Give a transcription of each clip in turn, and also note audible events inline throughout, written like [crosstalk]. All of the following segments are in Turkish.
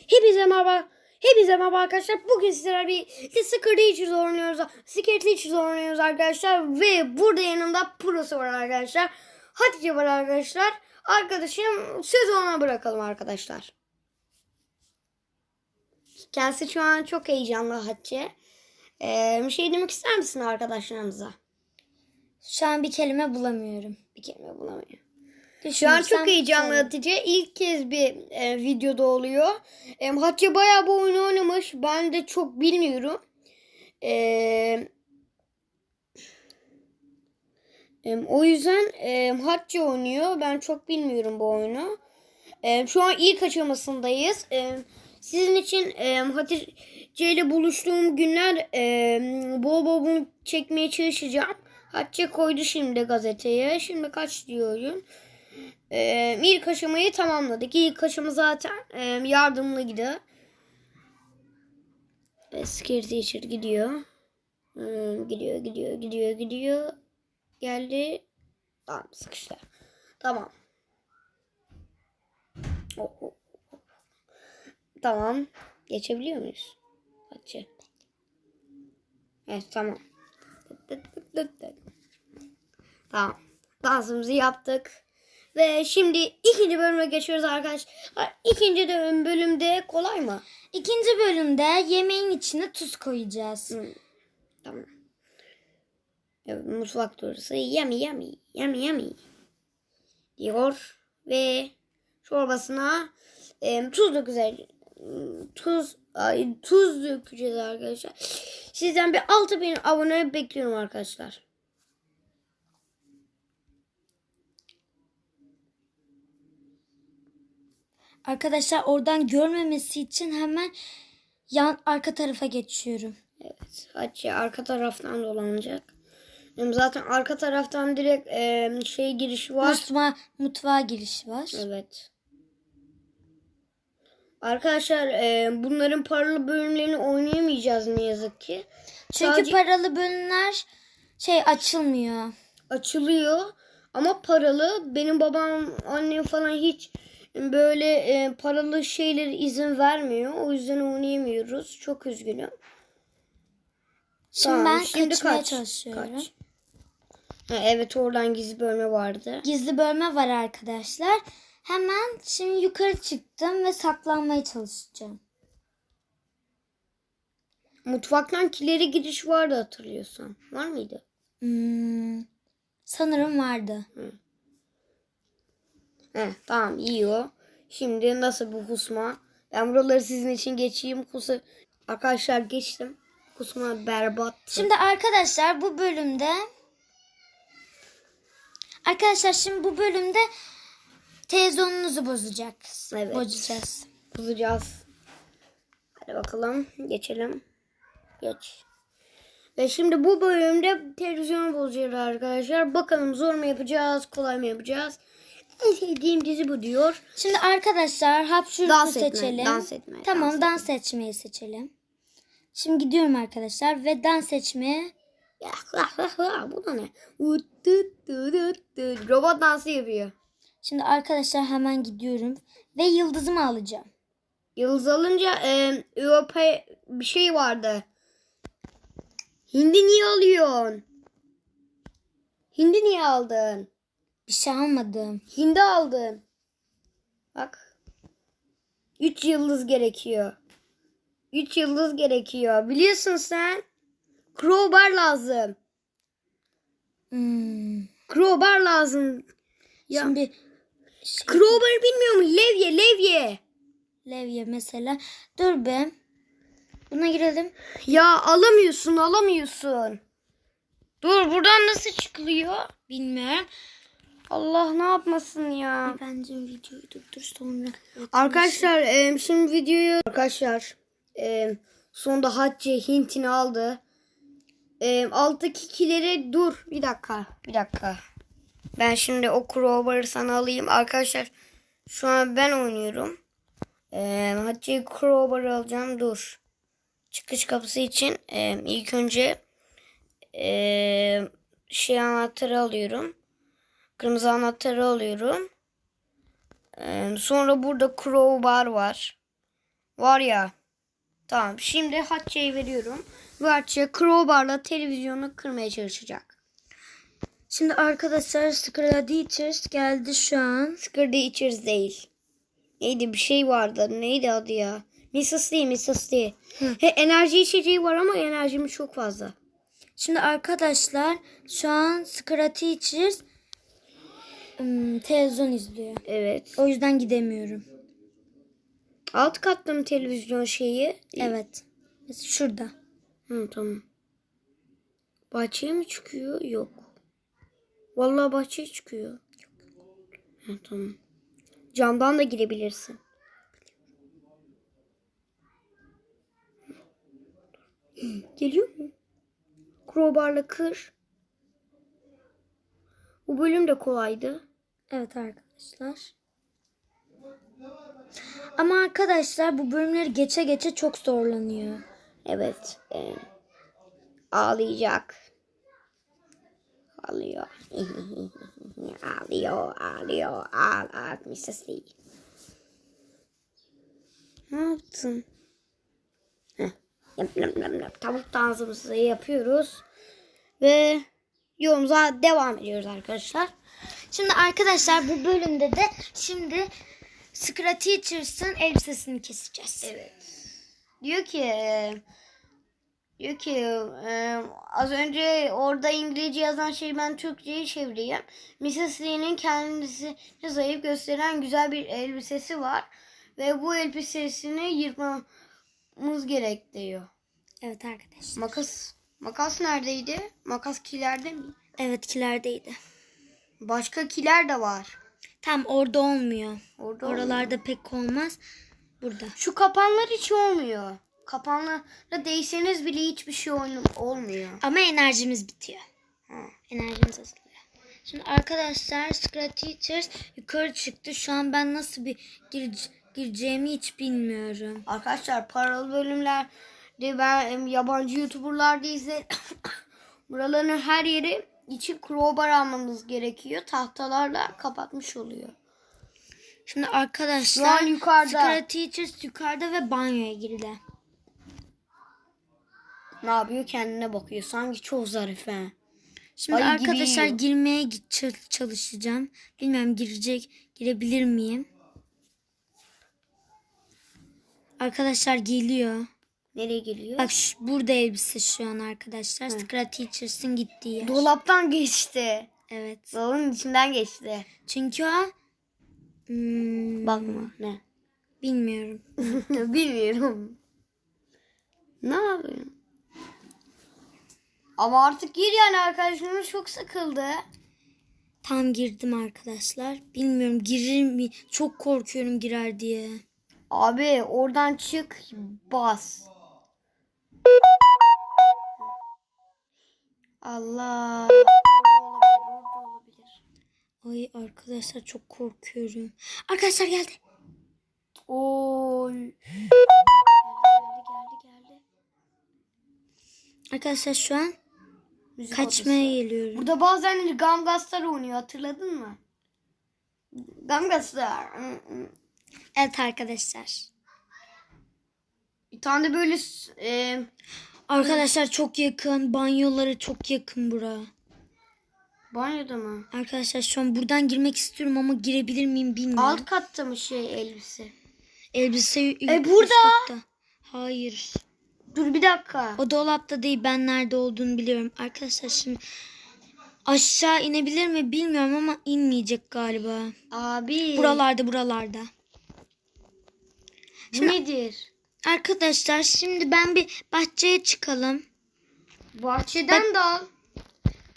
Hepinize merhaba. Hepinize merhaba arkadaşlar. Bugün sizlerle bir Secret Teachers oynuyoruz. Secret Teachers oynuyoruz arkadaşlar. Ve burada yanımda Pro'su var arkadaşlar. Hatice var arkadaşlar. Arkadaşım söz ona bırakalım arkadaşlar. Kendisi şu an çok heyecanlı Hatice. Ee, bir şey demek ister misin arkadaşlarımıza? Şu an bir kelime bulamıyorum. Bir kelime bulamıyorum. Şu an çok. Hatice. İlk kez bir e, videoda oluyor. E, Hatice bayağı bu oyunu oynamış. Ben de çok bilmiyorum. E, e, o yüzden e, Hatice oynuyor. Ben çok bilmiyorum bu oyunu. E, şu an ilk aşamasındayız. E, sizin için e, Hatice ile buluştuğum günler e, bol bol bunu çekmeye çalışacağım. Hatice koydu şimdi gazeteye. Şimdi kaç diyor Ee, ilk aşamayı tamamladık. İlk aşama zaten e, yardımlıydı. E, Scare Teacher gidiyor. Hmm, gidiyor, gidiyor, gidiyor, gidiyor. Geldi. Tamam, sıkıştı. Tamam. Oh, oh, oh. Tamam. Geçebiliyor muyuz? Hadi. Evet, tamam. Tamam. Dansımızı yaptık. Ve şimdi ikinci bölüme geçiyoruz arkadaşlar. İkinci de bölümde kolay mı? İkinci bölümde yemeğin içine tuz koyacağız. Hı, Tamam. Evet, mutfak turası yummy yummy yummy yummy diyor ve çorbasına e, tuz dökeceğiz. Tuz ay, tuz dökeceğiz arkadaşlar. Sizden bir 6000 abone bekliyorum arkadaşlar. Arkadaşlar oradan görmemesi için hemen yan arka tarafa geçiyorum. Evet. Hatice arka taraftan dolanacak. Zaten arka taraftan direkt e, şey girişi var. Mutfağa, mutfağa girişi var. Evet. Arkadaşlar e, bunların paralı bölümlerini oynayamayacağız ne yazık ki. Çünkü Sadece paralı bölümler şey açılmıyor. açılıyor ama paralı. Benim babam, annem falan hiç böyle e, paralı şeylere izin vermiyor. O yüzden oynayamıyoruz. Çok üzgünüm. Şimdi Tamam, ben şimdi kaçmaya kaç, çalışıyorum. kaç. Ha, evet oradan gizli bölme vardı. Gizli bölme var arkadaşlar. Hemen şimdi yukarı çıktım ve saklanmaya çalışacağım. Mutfaktan kileri giriş vardı hatırlıyorsan. Var mıydı? Hmm, sanırım vardı. He, tamam iyi o. Şimdi nasıl bu kusma? Ben buraları sizin için geçeyim. Kusa... Arkadaşlar geçtim. Kusma berbat. Şimdi arkadaşlar bu bölümde Arkadaşlar şimdi bu bölümde televizyonunuzu bozacak. Evet. Bozacağız. Bozacağız. Hadi bakalım. Geçelim. Geç. Ve şimdi bu bölümde televizyonu bozacağız arkadaşlar. Bakalım zor mu yapacağız, kolay mı yapacağız? En sevdiğim dizi bu diyor. Şimdi arkadaşlar hapşuruklu Dans etme, seçelim. dans etme, Tamam dans dans, seçmeyi seçelim. Şimdi gidiyorum arkadaşlar ve dans seçmeye bu da ne? Robot dansı yapıyor. Şimdi arkadaşlar hemen gidiyorum ve yıldızımı alacağım. Yıldız alınca e, Europa bir şey vardı. Hindi niye alıyorsun? Hindi niye aldın? Bir şey almadım. Hindi aldın. Bak. Üç yıldız gerekiyor. Üç yıldız gerekiyor. Biliyorsun sen. Crowbar lazım. Hmm. Crowbar lazım. Ya. Şimdi şey, Crowbar bilmiyor mu? Levye, levye. levye mesela. Dur be. Buna girelim. Ya alamıyorsun, alamıyorsun. Dur buradan nasıl çıkılıyor? Bilmiyorum. Allah ne yapmasın ya. Bence videoyu durdur sonra. Arkadaşlar e, şimdi videoyu arkadaşlar e, sonunda Hatice hintini aldı. E, alttaki kileri dur bir dakika bir dakika. Ben şimdi o crowbar'ı sana alayım. Arkadaşlar şu an ben oynuyorum. E, Hatice'yi crowbar'ı alacağım dur. Çıkış kapısı için e, ilk önce e, şey anahtarı alıyorum. Kırmızı anahtarı alıyorum. Ee, sonra burada crowbar var. Var ya. Tamam şimdi Hatice'ye veriyorum. Ve Hatice crowbarla televizyonu kırmaya çalışacak. Şimdi arkadaşlar Teachers geldi şu an. İçeriz değil. Neydi bir şey vardı. Neydi adı ya? Mrs. değil Mrs. değil. He, enerji içeceği var ama enerjimiz çok fazla. Şimdi arkadaşlar şu an Teachers ım, televizyon izliyor. Evet. O yüzden gidemiyorum. Alt katta mı televizyon şeyi? Evet. Mesela şurada. Hı, tamam. Bahçeye mi çıkıyor? Yok. Vallahi bahçeye çıkıyor. Hı, tamam. Camdan da girebilirsin. Geliyor mu? Crowbar'la kır. Bu bölüm de kolaydı. Evet arkadaşlar. Ama arkadaşlar bu bölümleri geçe geçe çok zorlanıyor. Evet. e, ağlayacak. Ağlıyor. [laughs] ağlıyor, ağlıyor, ağl, ağl, Mrs. Lee. Ne yaptın? Heh. Yap, yap, yap, yap. Tavuk dansımızı yapıyoruz. Ve yolumuza devam ediyoruz arkadaşlar. Şimdi arkadaşlar bu bölümde de şimdi Teachers'ın elbisesini keseceğiz. Evet. Diyor ki diyor ki e, az önce orada İngilizce yazan şeyi ben Türkçe'ye çevireyim. Mrs. Lee'nin kendisini zayıf gösteren güzel bir elbisesi var. Ve bu elbisesini yırtmamız gerek diyor. Evet arkadaşlar. Makas makas neredeydi? Makas kilerde mi? Evet kilerdeydi. Başka kiler de var. Tam orada olmuyor. Orada Oralarda pek olmaz. Burada. Şu kapanlar hiç olmuyor. Kapanlara değseniz bile hiçbir şey olmuyor. Ama enerjimiz bitiyor. Ha. Enerjimiz azalıyor. Şimdi arkadaşlar Scrolls Teachers yukarı çıktı. Şu an ben nasıl bir gire- gireceğimi hiç bilmiyorum. Arkadaşlar paralı bölümlerde ben yabancı youtuberlarda izlerim. [coughs] Buraların her yeri için crowbar almamız gerekiyor. Tahtalarla kapatmış oluyor. Şimdi arkadaşlar yukarıda. Scrolls Teachers yukarıda ve banyoya girdi. Ne yapıyor? Kendine bakıyor. Sanki çok zarif he. Şimdi Ay arkadaşlar yiyor. girmeye çalışacağım. Bilmem girecek, girebilir miyim? Arkadaşlar geliyor. Nereye geliyor? Bak şu, burada elbise şu an arkadaşlar. Scrolls Teachers'ın gittiği yer. Dolaptan geçti. Evet. Dolabın içinden geçti. Çünkü o hmm, Bakma. Ne? bilmiyorum. [laughs] Bilmiyorum. Ne yapıyorsun? Ama artık gir yani arkadaşlarımız çok sıkıldı. Tam girdim arkadaşlar. Bilmiyorum girir mi? Çok korkuyorum girer diye. Abi oradan çık bas. Allah. Ay arkadaşlar çok korkuyorum. Arkadaşlar geldi. Oy. Geldi geldi geldi. Arkadaşlar şu an Müzik kaçmaya odası. geliyorum. Burada bazen Gamgastar oynuyor hatırladın mı? Gamgastar. Evet arkadaşlar. Bir tane de böyle e, Arkadaşlar çok yakın. Banyoları çok yakın bura. banyoda mı? Arkadaşlar şu an buradan girmek istiyorum ama girebilir miyim bilmiyorum. Alt katta mı şey elbise? Elbise y- E, üst burada. katta. Hayır. Dur bir dakika. O dolapta değil. Ben nerede olduğunu biliyorum. Arkadaşlar şimdi aşağı inebilir mi bilmiyorum ama inmeyecek galiba. Abi. Buralarda buralarda. Bu nedir? Arkadaşlar şimdi ben bir bahçeye çıkalım. Bahçeden de al.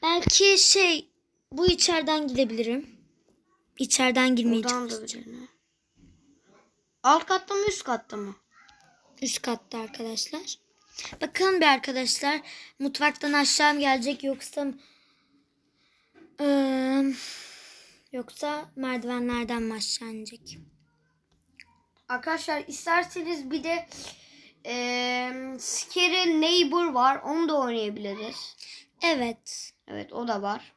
Belki şey bu içeriden gidebilirim. İçeriden girmeye Buradan da çalışacağım. Alt katta mı üst katta mı? Üst katta arkadaşlar. Bakın bir arkadaşlar. Mutfaktan aşağı mı gelecek yoksa Eee, yoksa merdivenlerden mi aşağı inecek? Arkadaşlar isterseniz bir de eee Scary Neighbor var. Onu da oynayabiliriz. Evet. Evet o da var.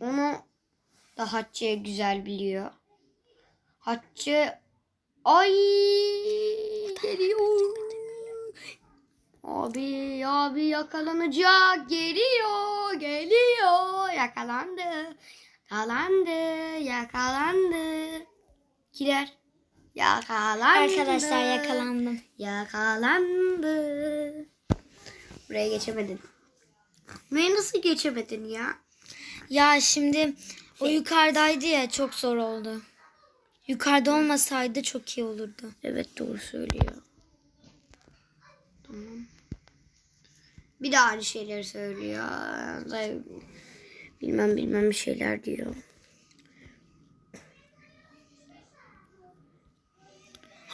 Onu da Hatice güzel biliyor. Hatice ay geliyor Abi abi yakalanacak. Geliyor geliyor. Yakalandı. Yakalandı. Yakalandı. Kiler. Yakalandı. Arkadaşlar yakalandım. Yakalandı. Buraya geçemedin. Buraya nasıl geçemedin ya? Ya şimdi o yukarıdaydı ya çok zor oldu. Yukarıda olmasaydı çok iyi olurdu. Evet doğru söylüyor. Tamam. Bir de aynı şeyleri söylüyor. Bilmem bilmem bir şeyler diyor.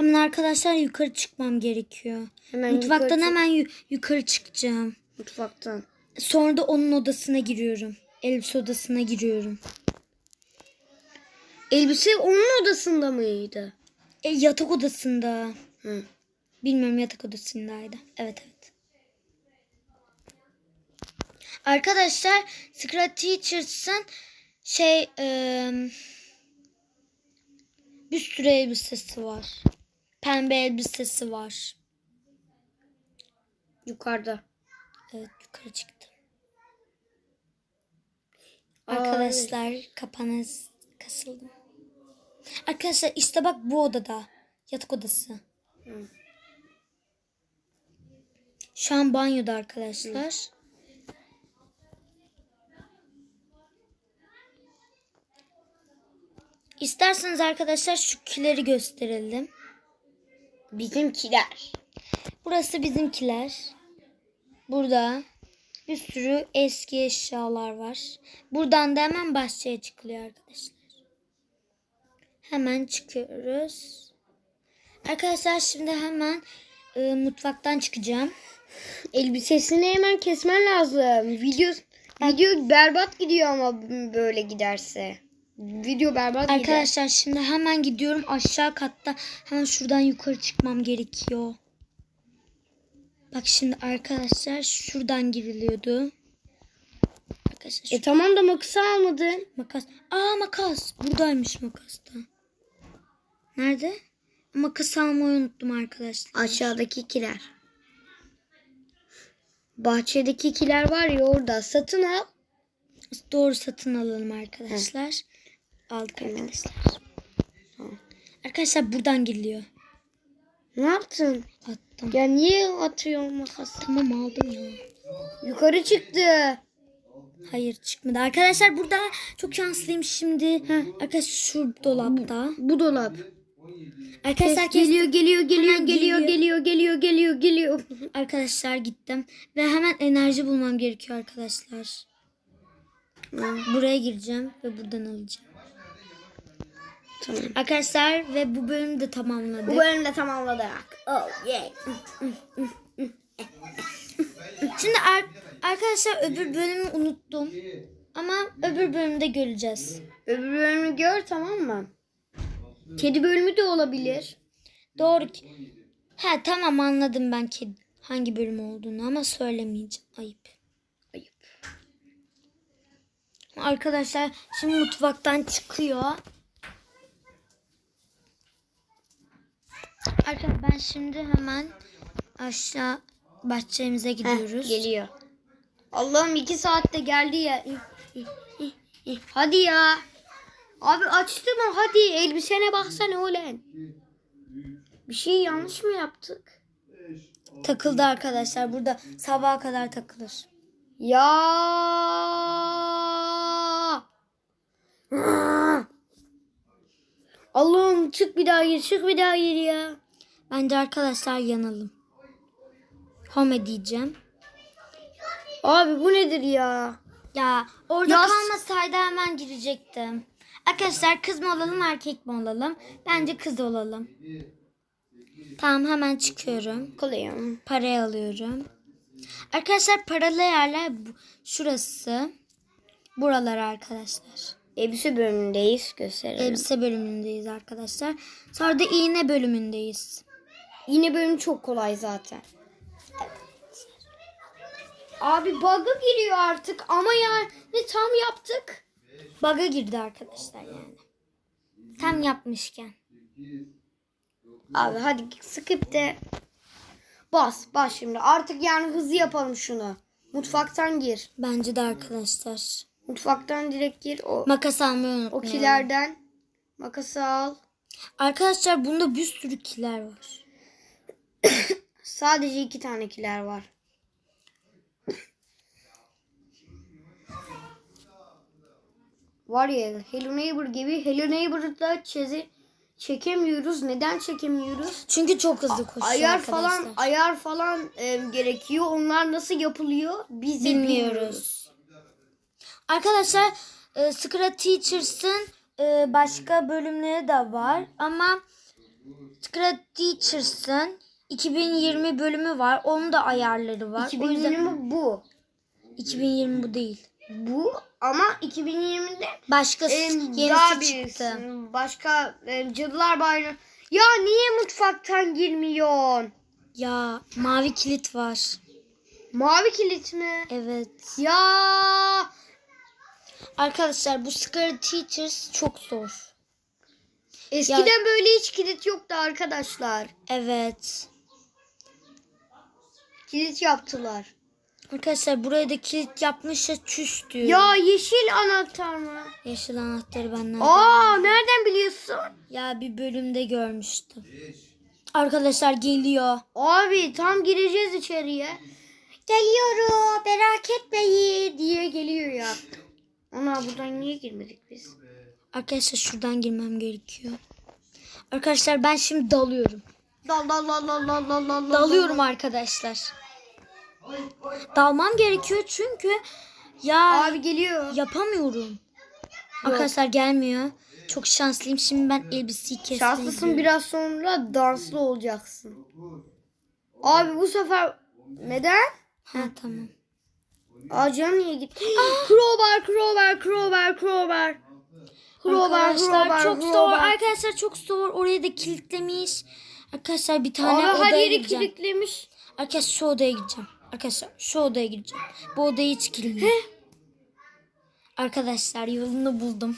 Hemen arkadaşlar yukarı çıkmam gerekiyor. Hemen Mutfaktan yukarı hemen yu- yukarı çıkacağım. Mutfaktan. Sonra da onun odasına giriyorum. Elbise odasına giriyorum. Elbise onun odasında mıydı? E, yatak odasında. Hı. Bilmiyorum yatak odasındaydı. Evet evet. Arkadaşlar Secret Teachers'ın şey eee, bir sürü elbisesi var. Pembe elbisesi var. Yukarıda. Evet yukarı çıktım. Arkadaşlar kapanız kasıldım. Arkadaşlar işte bak bu odada. Yatak odası. Şu an banyoda arkadaşlar. İsterseniz arkadaşlar şu kileri gösterelim. Bizimkiler. Burası bizimkiler. Burada bir sürü eski eşyalar var. Buradan da hemen bahçeye çıkılıyor arkadaşlar. Hemen çıkıyoruz. Arkadaşlar şimdi hemen e, mutfaktan çıkacağım. Elbisesini hemen kesmen lazım. Video video berbat gidiyor ama böyle giderse. Video berbat gider. Arkadaşlar şimdi hemen gidiyorum aşağı katta. Hemen şuradan yukarı çıkmam gerekiyor. Bak şimdi arkadaşlar şuradan giriliyordu. Arkadaşlar şu E tamam da makası almadın. Makas. Aa makas. Buradaymış makas da. Nerede? Makas almayı unuttum arkadaşlar. Aşağıdaki kiler. Bahçedeki kiler var ya orada. Satın al. Doğru satın alalım arkadaşlar. Aldık arkadaşlar. Arkadaşlar buradan giriliyor. Ne yaptın? Attım. Ya niye atıyorsun makası? Tamam aldım ya. Yukarı çıktı. Hayır çıkmadı. Arkadaşlar burada çok şanslıyım şimdi. Arkadaşlar şu dolapta. Bu dolap. Arkadaşlar kes- Geliyor geliyor geliyor geliyor geliyor. geliyor geliyor geliyor geliyor. Arkadaşlar gittim. Ve hemen enerji bulmam gerekiyor arkadaşlar. Buraya gireceğim ve buradan alacağım. Tamam. Arkadaşlar ve bu bölümü de tamamladık. Bu bölümü de tamamladık. Oh yeah. Şimdi ar- arkadaşlar öbür bölümü unuttum. Ama öbür bölümde göreceğiz. Öbür bölümü gör tamam mı? Kedi bölümü de olabilir. Doğru. He tamam anladım ben ki hangi bölüm olduğunu ama söylemeyeceğim. Ayıp. Ayıp. Arkadaşlar şimdi mutfaktan çıkıyor. Arkadaşlar ben şimdi hemen aşağı bahçemize gidiyoruz. Heh, geliyor. Allah'ım iki saatte geldi ya. Hadi ya. Abi açtı mı? Hadi elbisene baksana ulan. Bir şey yanlış mı yaptık? Takıldı arkadaşlar. Burada sabaha kadar takılır. Ya. Allah'ım çık bir daha gir, çık bir daha gir ya. Bence arkadaşlar yanalım. Home diyeceğim. Abi bu nedir ya? Ya orada Yaz- kalmasaydı hemen girecektim. Arkadaşlar kız mı olalım erkek mi olalım? Bence kız olalım. Tamam hemen çıkıyorum. Kolay Parayı alıyorum. Arkadaşlar paralı yerler şurası. Buralar arkadaşlar. Elbise bölümündeyiz. Gösterelim. Elbise bölümündeyiz arkadaşlar. Sonra da iğne bölümündeyiz. Yine bölüm çok kolay zaten. Abi bug'a giriyor artık ama yani tam yaptık. Baga girdi arkadaşlar yani. Tam yapmışken. Abi hadi skip de. Bas bas şimdi. Artık yani hızlı yapalım şunu. Mutfaktan gir. Bence de arkadaşlar. Mutfaktan direkt gir. O, Makas almayı o unutmayalım. kilerden makası al. Arkadaşlar bunda bir sürü kiler var. [coughs] Sadece iki tane kiler var. [coughs] Var ya Hello Neighbor gibi Hello Neighbor'da çizi çekemiyoruz. Neden çekemiyoruz? Çünkü çok hızlı koşuyor ayar arkadaşlar. falan ayar falan e, gerekiyor. Onlar nasıl yapılıyor? Biz de bilmiyoruz. Bilmiyoruz. Arkadaşlar e, Scrap Teachers'ın e, başka bölümleri de var ama Scrap Teachers'ın 2020 bölümü var. Onun da ayarları var. O yüzden 2020 bu. 2020 bu değil. Bu ama 2020'de Başkası e, yenisi çıktı. başka e, Cadılar Bayramı. Ya niye mutfaktan girmiyorsun? Ya mavi kilit var. Mavi kilit mi? Evet. Ya Arkadaşlar bu Scrap Teachers çok zor. eskiden böyle hiç kilit yoktu arkadaşlar. Evet. Kilit yaptılar. Arkadaşlar buraya da kilit yapmışsa çüş diyor. Ya yeşil anahtar mı? Yeşil anahtarı ben nereden? Aa nereden biliyorsun? Ya bir bölümde görmüştüm. Arkadaşlar geliyor. Abi tam gireceğiz içeriye. Geliyorum merak etmeyin diye geliyor ya. Ana buradan niye girmedik biz? Arkadaşlar şuradan girmem gerekiyor. Arkadaşlar ben şimdi dalıyorum. Dal dal dal dal dal dal dal. Dalıyorum arkadaşlar. Dalmam gerekiyor çünkü ya Abi geliyor. yapamıyorum. Arkadaşlar gelmiyor. Çok şanslıyım. Şimdi ben elbiseyi kesmeye Şanslısın biraz sonra danslı olacaksın. Abi bu sefer neden? Ha tamam. Aa canım niye gitti? [gasps] crowbar, crowbar, crowbar, crowbar. Crowbar, Arkadaşlar crowbar, çok zor. crowbar. Arkadaşlar çok zor. Orayı da kilitlemiş. Arkadaşlar bir tane her odaya yeri gideceğim. kilitlemiş. Arkadaşlar şu odaya gideceğim. Arkadaşlar şu odaya gideceğim. Bu odayı hiç kilitleyin. Arkadaşlar yolunu buldum.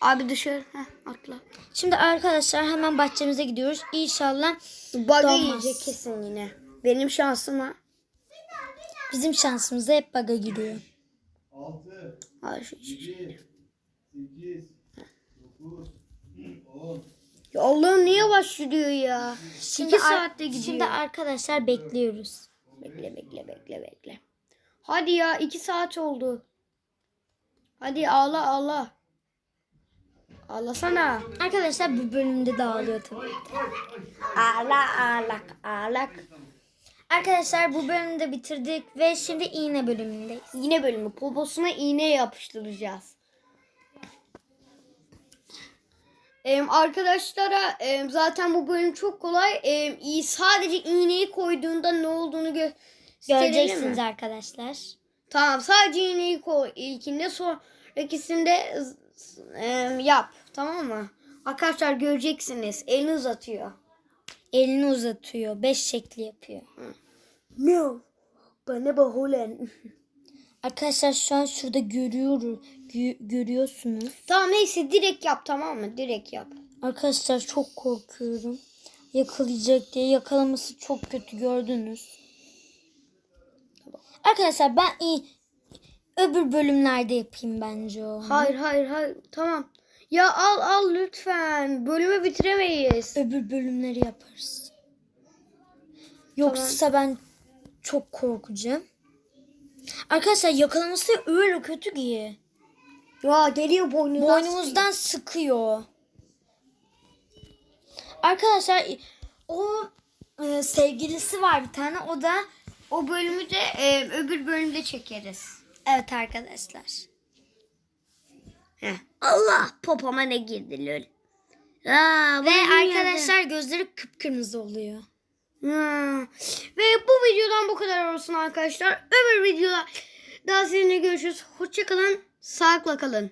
Abi dışarı. Heh, atla. Şimdi arkadaşlar hemen bahçemize gidiyoruz. İnşallah Donmaz. yiyecek kesin yine. Benim şansıma. Bizim şansımıza hep baga giriyor. 6, Ay, şu- şu- şu- 7, 8, 9, 10. Ya Allah'ım niye gidiyor ya? Şimdi, İki saatte gidiyor. şimdi arkadaşlar bekliyoruz. Bekle bekle bekle bekle. Hadi ya iki saat oldu. Hadi ağla ağla. Ağlasana. Arkadaşlar bu bölümde dağılıyor tabii. Ağla ağlak ağlak. Arkadaşlar bu bölümü de bitirdik ve şimdi iğne bölümündeyiz. Yine bölümü poposuna iğne yapıştıracağız. Em, arkadaşlara em, zaten bu bölüm çok kolay. İyi sadece iğneyi koyduğunda ne olduğunu gö- Göreceksiniz mi? arkadaşlar. Tamam sadece iğneyi koy ilkinde sonrakisinde em, yap. Tamam mı? Arkadaşlar göreceksiniz. Elini uzatıyor. Elini uzatıyor. Beş şekli yapıyor. No. Bana bak ulan. Arkadaşlar şu an şurada görüyoruz. gö- görüyorsunuz. tamam neyse direkt yap tamam mı? Direkt yap. Arkadaşlar çok korkuyorum. Yakalayacak diye yakalaması çok kötü gördünüz. Arkadaşlar ben iyi öbür bölümlerde yapayım bence o. Hayır hayır hayır tamam. Ya al al lütfen. Bölümü bitiremeyiz. Öbür bölümleri yaparız. Yoksa ben çok korkacağım. Arkadaşlar yakalaması öyle kötü ki. Ya geliyor boynundan. Boynumuzdan sıkıyor. Arkadaşlar o e, sevgilisi var bir tane. O da O bölümü de e, öbür bölümde çekeriz. evet arkadaşlar. Heh. Allah popoma ne girdi lol. Aa, Ve arkadaşlar gözleri kıpkırmızı oluyor. Ha. Ve bu videodan bu kadar olsun arkadaşlar. Öbür videoda daha sizinle görüşürüz. Hoşçakalın. Sağlıkla kalın.